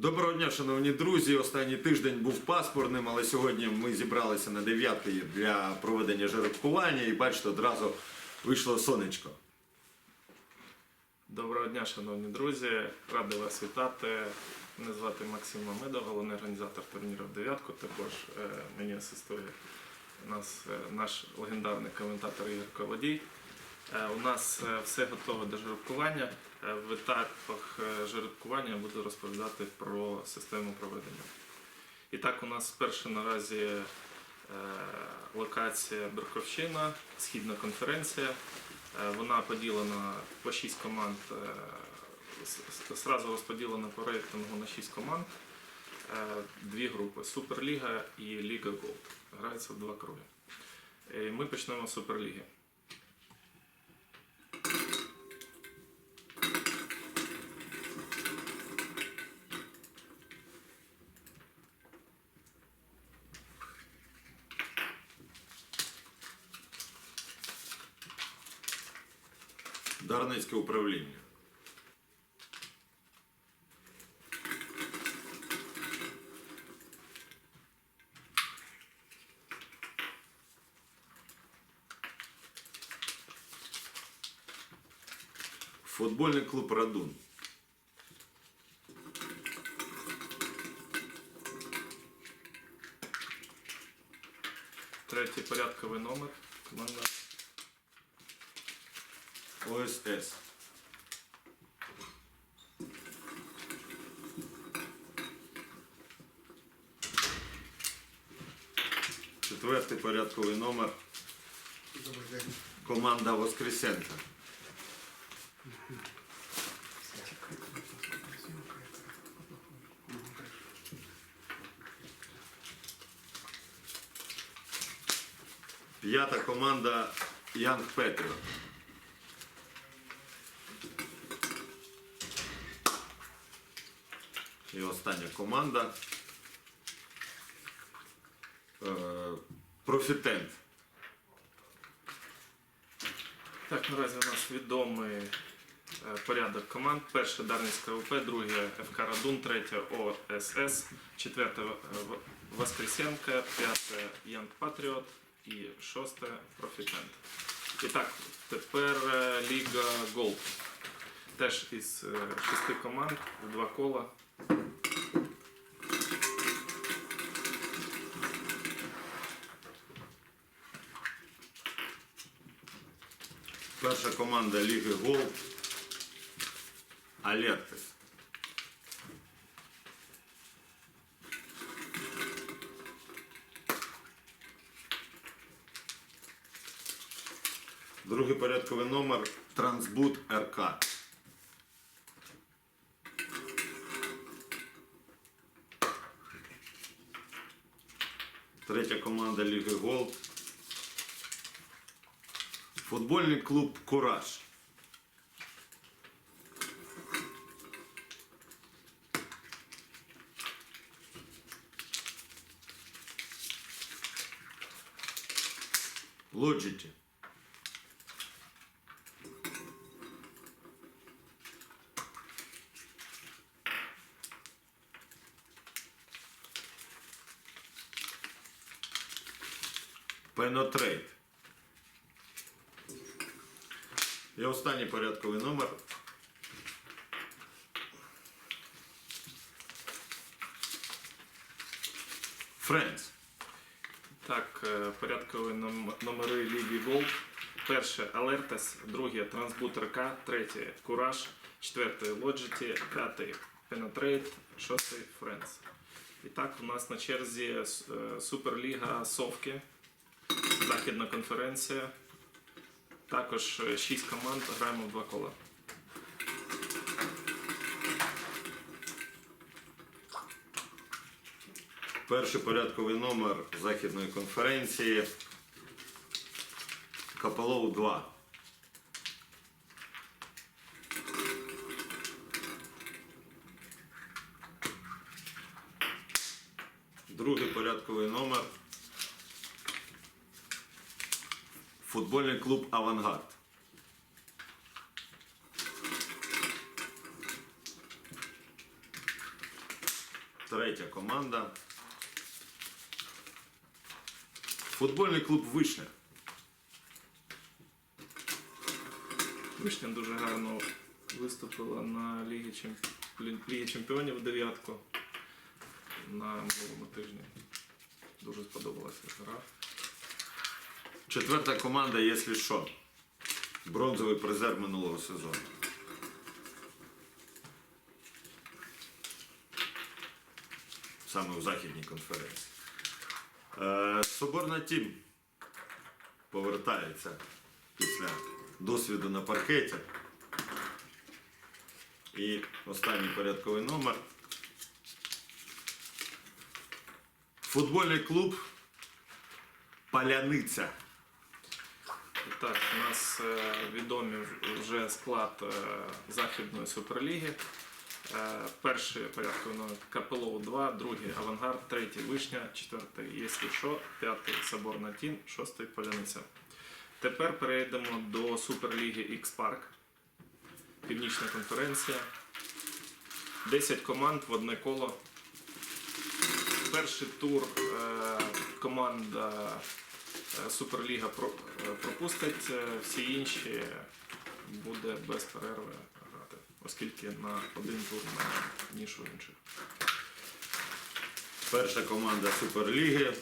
Доброго дня, шановні друзі. Останній тиждень був паспорним, але сьогодні ми зібралися на дев'ятки для проведення жеребкування і бачите, одразу вийшло сонечко. Доброго дня, шановні друзі. Радий вас вітати. Мене звати Максим Мамедов, головний організатор турніру в дев'ятку. Також е, мені асистує нас, е, наш легендарний коментатор Ігор Колодій. Е, у нас все готове до жеребкування. Е, в етапах е, жеребкування я буду розповідати про систему проведення. І так, у нас перша наразі е, локація Берковщина, східна конференція. Вона поділена по 6 команд, сразу розподілена по рейтингу на 6 команд. Дві групи Суперліга і Ліга Голд. Граються в два. Е, Ми почнемо з Суперліги. Дарницьке управління. Футбольний клуб Радун. Третій порядковий номер. ОСС. Четвертий порядковий номер. Команда Воскресенка. П'ята команда Янг Петріот. І остання команда. Е, Профітент. Так, наразі у нас відомий е, порядок команд. Перше Дарницька УП, друге ФК Радун, третє ОСС, четверте е, Воскресенка, п'яте Янг Патріот і шосте Профітент. І так, тепер Ліга Голд. Теж із шести команд два кола. Перша команда Ліги Голд. Алертис. Другий порядковий номер Трансбут РК. Третя команда Ліги Голд. Футбольний клуб Кураж. Лоджіті. Пенотрейд. Останній порядковий номер. Френдс. Так, е, порядкові номери Ліги Голд. Перше Алертес, друге Трансбут РК, третє Кураж, четверте Лоджеті, п'ятий Пеnetrate, шостий Френс. І так, у нас на черзі е, Суперліга Совки, Західна конференція. Також е, шість команд, граємо в два кола. Перший порядковий номер Західної конференції. Капелоу 2. Другий порядковий номер. Футбольний клуб Авангард. Третя команда. Футбольний клуб Вишня. Вишня дуже гарно виступила на Лігі, Чемп- Лігі Чемпіонів дев'ятку на минулому тижні. Дуже сподобалася гра. Четверта команда, якщо що. Бронзовий призер минулого сезону. Саме у західній конференції. Е, Соборна тім повертається після досвіду на паркеті. І останній порядковий номер. Футбольний клуб Паляниця. Так, у нас е, відомі вже склад е, Західної суперліги. Е, перший номер Капелов 2, другий Авангард, третій Вишня, четвертий Єслі Шо, п'ятий Соборна Тім, шостий Поляниця. Тепер перейдемо до Суперліги X-Park. Північна конференція. 10 команд в одне коло. Перший тур команда Суперліга про- е, пропустить, е, всі інші буде без перерви грати, оскільки на один тур ніж у інших. Перша команда Суперліги.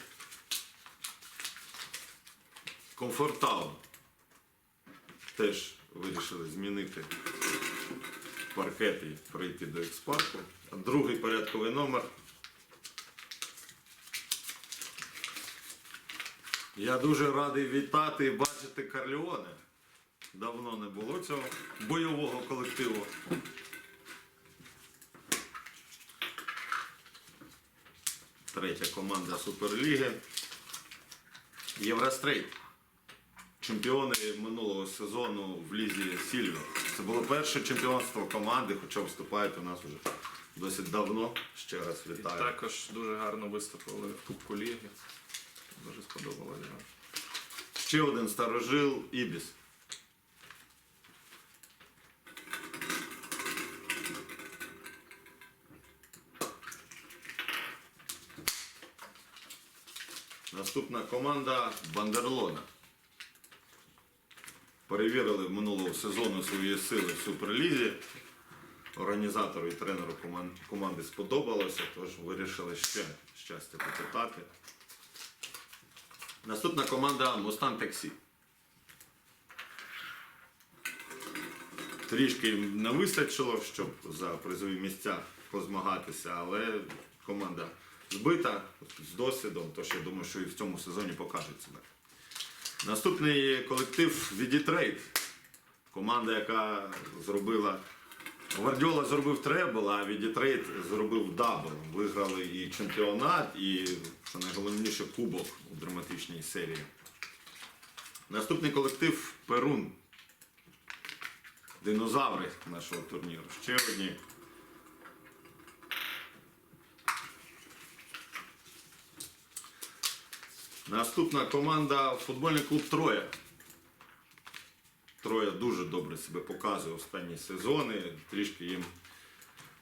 Комфортаун. Теж вирішили змінити паркет і прийти до експарку. Другий порядковий номер. Я дуже радий вітати і бачити Карліоне. Давно не було цього бойового колективу. Третя команда Суперліги. Єврострейт. Чемпіони минулого сезону в Лізі Сільві. Це було перше чемпіонство команди, хоча виступають у нас вже досить давно. Ще раз І вітаю. також дуже гарно виступили в Кубку Ліги. Дуже сподобалося. гра. Ще один старожил Ібіс. Наступна команда Бандерлона. Перевірили минулого сезону свої сили в Суперлізі. Організатору і тренеру команди сподобалося, тож вирішили ще щастя попитати. Наступна команда Мустан Таксі. Трішки не вистачило, щоб за призові місця позмагатися, але команда збита з досвідом, тож я думаю, що і в цьому сезоні покажуть себе. Наступний колектив Відітрейд. Команда, яка зробила. Гвардіола зробив требл, а Відітрейд зробив дабл. Виграли і чемпіонат, і, що найголовніше, кубок у драматичній серії. Наступний колектив Перун. Динозаври нашого турніру. Ще одні. Наступна команда футбольний клуб Троя. Троя дуже добре себе показує останні сезони. Трішки їм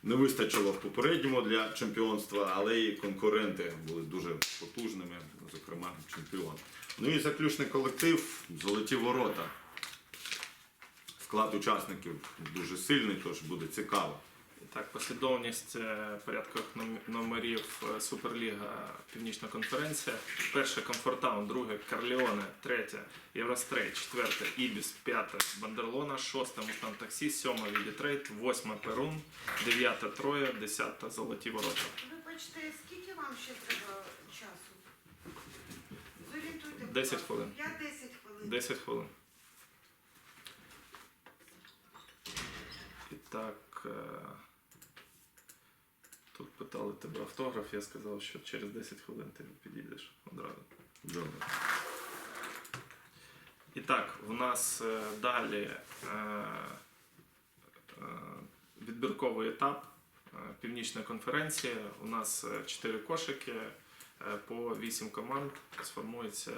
не вистачило в попередньому для чемпіонства, але і конкуренти були дуже потужними, зокрема чемпіон. Ну і заключний колектив Золоті ворота. Склад учасників дуже сильний, тож буде цікаво. Так, послідовність е, порядкових номерів е, Суперліга Північна конференція. Перше Комфортаун, друге Карліоне, третє Єврострейт, четверте Ібіс, п'яте Бандерлона, шосте Мустан Таксі, сьоме Відітрейт, восьме Перун, дев'яте Троє, десяте Золоті Ворота. Вибачте, скільки вам ще треба часу? Зорієнтуйте. будь 10 хвилин. Я 10 хвилин. 10 хвилин. І так. Тут питали тебе автограф, я сказав, що через 10 хвилин ти підійдеш одразу. Добре. І так, в нас е, далі е, е, відбірковий етап е, Північна конференція. У нас 4 кошики е, по 8 команд. Сформується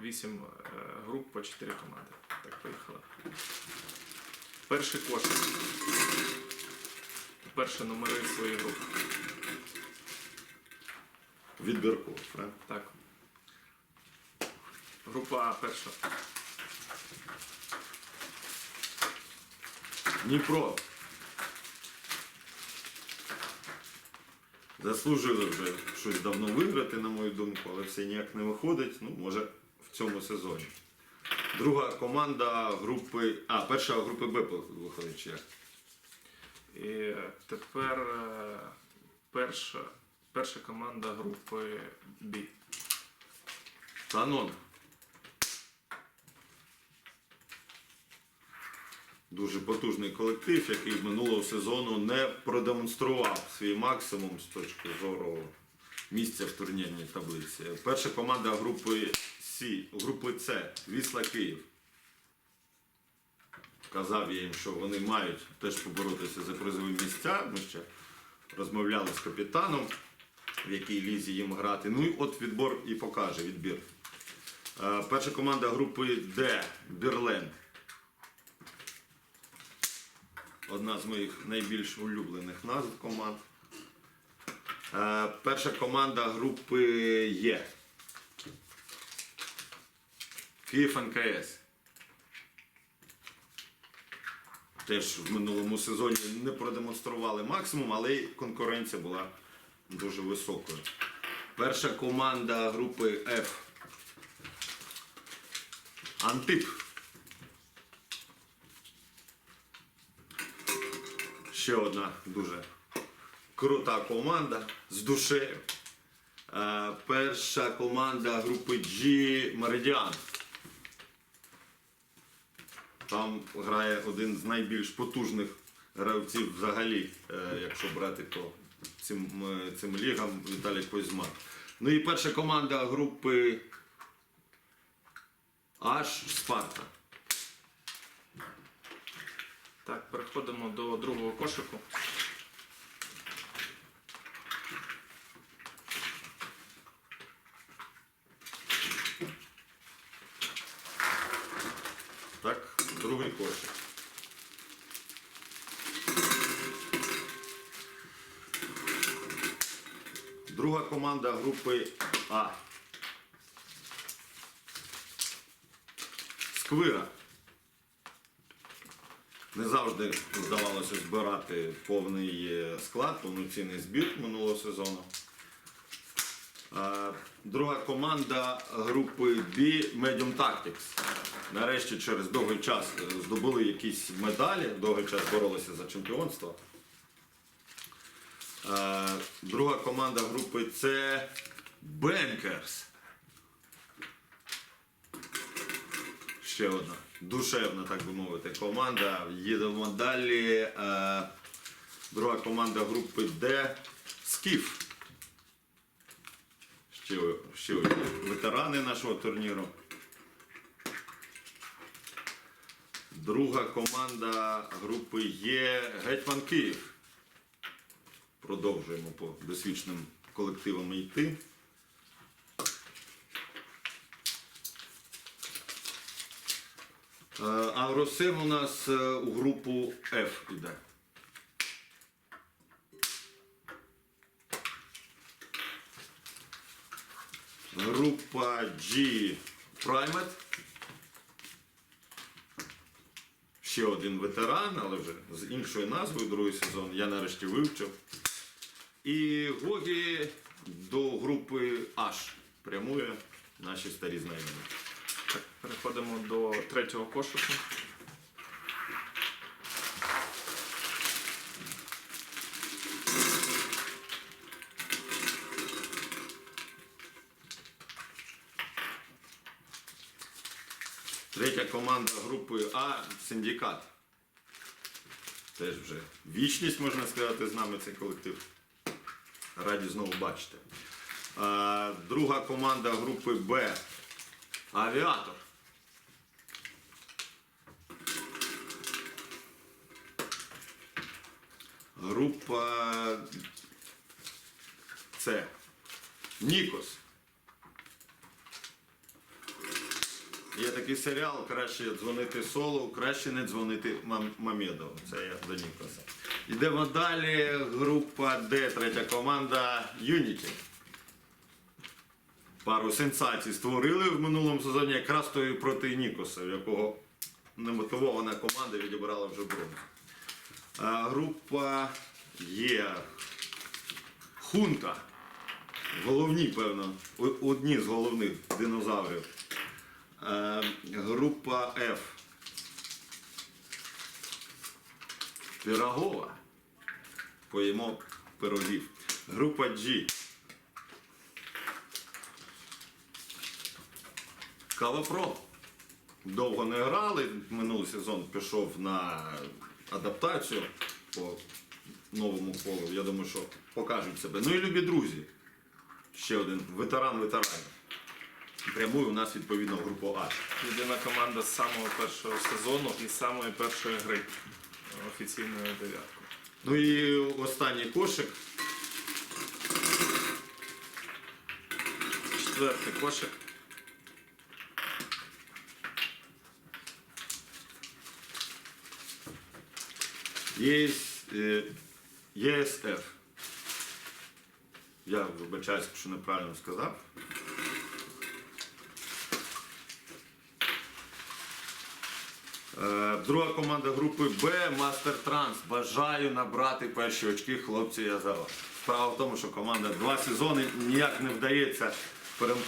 8 е, груп по 4 команди. Так, поїхали. Перший кошик. Перші номери своєї групи. відбірково, правильно? Так. Група перша. Дніпро. Заслужили вже щось давно виграти, на мою думку, але все ніяк не виходить. Ну, може, в цьому сезоні. Друга команда групи. А, перша групи Б виходить чи як? І тепер е, перша, перша команда групи Б. Танон. Дуже потужний колектив, який минулого сезону не продемонстрував свій максимум з точки зору місця в турнірній таблиці. Перша команда групи С, групи С, Вісла Київ. Казав я їм, що вони мають теж поборотися за призові місця. Ми ще розмовляли з капітаном, в якій лізі їм грати. Ну і от відбор і покаже відбір. Е, Перша команда групи Д Бірлен. Одна з моїх найбільш улюблених назв команд. Е, Перша команда групи Є. Київ НКС. Теж в минулому сезоні не продемонстрували максимум, але конкуренція була дуже високою. Перша команда групи F. Антип. Ще одна дуже крута команда з душею. Е, перша команда групи G Меридіан. Там грає один з найбільш потужних гравців взагалі, е, якщо брати то цим, е, цим лігам Віталій Козьма. Ну і перша команда групи Аж Спарта. Так, переходимо до другого кошику. Так, другий кошик. Друга команда групи А. Сквира. Не завжди вдавалося збирати повний е, склад, повноцінний збір минулого сезону. Друга команда групи B Medium Tactics. Нарешті через довгий час е, здобули якісь медалі, довгий час боролися за чемпіонство. Е, Друга команда групи С Бенкерс. Ще одна душевна, так би мовити, команда. Їдемо далі. Е, Друга команда групи Д Скіф. Ще, ще ветерани нашого турніру. Друга команда групи Є Гетьман Київ. Продовжуємо по досвідченим колективам йти. Е, А Росим у нас е, у групу F іде. Група G Primate. Ще один ветеран, але вже з іншою назвою другий сезон. Я нарешті вивчив. І Гогі до групи H прямує наші старі знайомі. Так, переходимо до третього кошику. Третя команда групи А Синдикат. Теж вже вічність, можна сказати, з нами цей колектив. Раді знову бачити. Друга команда групи Б Авіатор. Група С. Нікос. Є такий серіал Краще дзвонити соло, краще не дзвонити Мам- Мамедову. Це я до Нікоса. Йдемо далі. Група Д, третя команда Unity. пару сенсацій створили в минулому сезоні, якраз то і проти Нікоса, в якого немотивована команда відібрала вже бронзу. Група є Хунта. Головні, певно, одні з головних динозаврів. Е, група F. Пірогова. Поїмо пирогів. Група G. Кавапро. Довго не грали. Минулий сезон пішов на адаптацію по новому колу. Я думаю, що покажуть себе. Ну і любі друзі. Ще один ветеран ветеранів. Прямує у нас відповідно групу А. Єдина команда з самого першого сезону і самої першої гри офіційної дев'ятку. Ну і останній кошик. Четвертий кошик. ЄС, е, ЄСФ. Я вибачаюся, якщо неправильно сказав. Друга команда групи Б Мастер Транс. Бажаю набрати перші очки хлопці я за вас. Справа в тому, що команда два сезони ніяк не вдається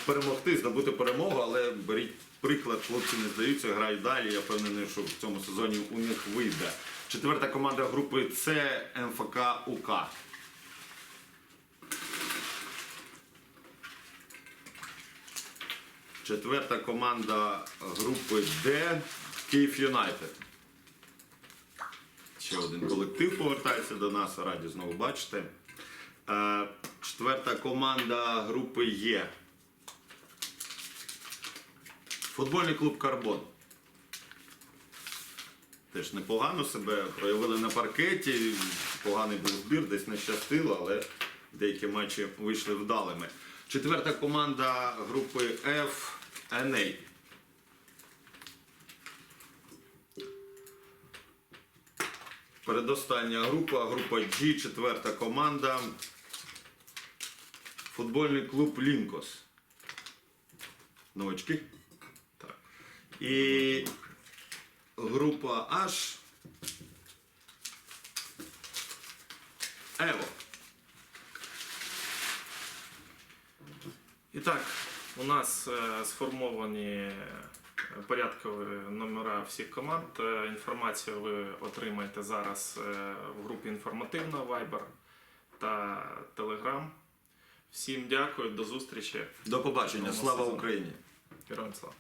перемогти, здобути перемогу, але беріть приклад, хлопці не здаються, грають далі. Я впевнений, що в цьому сезоні у них вийде. Четверта команда групи С МФК УК. Четверта команда групи Д Київ Юнайтед. Ще один колектив повертається до нас, раді знову бачити. Е, Четверта команда групи Є. Футбольний клуб Карбон. Теж непогано себе проявили на паркеті. Поганий був збір, десь не щастило, але деякі матчі вийшли вдалими. Четверта команда групи F NA. Передостання група, група G, четверта команда. Футбольний клуб Лінкос. Новачки. Так. І група H. Ево. І так, у нас е, сформовані порядкові номера всіх команд. Е, Інформацію ви отримаєте зараз е, в групі інформативна Viber та Telegram. Всім дякую, до зустрічі. До побачення. Слава. Україні! Героям слава!